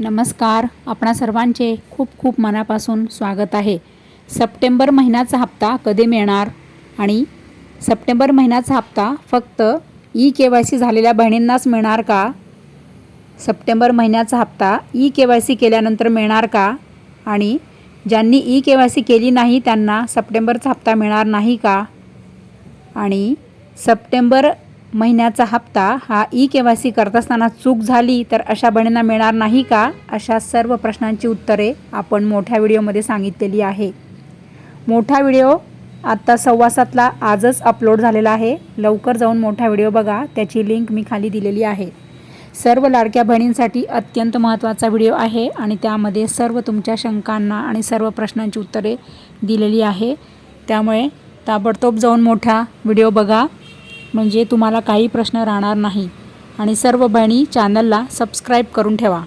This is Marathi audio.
नमस्कार. आपणा सर्वांचे खूप खूप मनापासून स्वागत आहे. सप्टेंबर महिन्याचा हप्ता कधी मिळणार? आणि सप्टेंबर महिन्याचा हप्ता फक्त ई के वाय सी झालेल्या बहिणींनाच मिळणार का? सप्टेंबर महिन्याचा हप्ता ई के वाय सी केल्यानंतर मिळणार का? आणि ज्यांनी ई के वाय सी केली नाही त्यांना सप्टेंबरचा हप्ता मिळणार नाही का? आणि सप्टेंबर महिन्याचा हप्ता हा ई के वाय सी करत असताना चूक झाली तर अशा बहिणींना मिळणार नाही का? अशा सर्व प्रश्नांची उत्तरे आपण मोठ्या व्हिडिओमध्ये सांगितलेली आहे. मोठा व्हिडिओ आत्ता सव्वा सातला आजच अपलोड झालेला आहे. लवकर जाऊन मोठा व्हिडिओ बघा. त्याची लिंक मी खाली दिलेली आहे. सर्व लाडक्या बहिणींसाठी अत्यंत महत्त्वाचा व्हिडिओ आहे आणि त्यामध्ये सर्व तुमच्या शंकांना आणि सर्व प्रश्नांची उत्तरे दिलेली आहे. त्यामुळे ताबडतोब जाऊन मोठा व्हिडिओ बघा. म्हणजे तुम्हाला काही प्रश्न राहणार नाही. आणि सर्व बहिणी चॅनलला सबस्क्राईब करून ठेवा.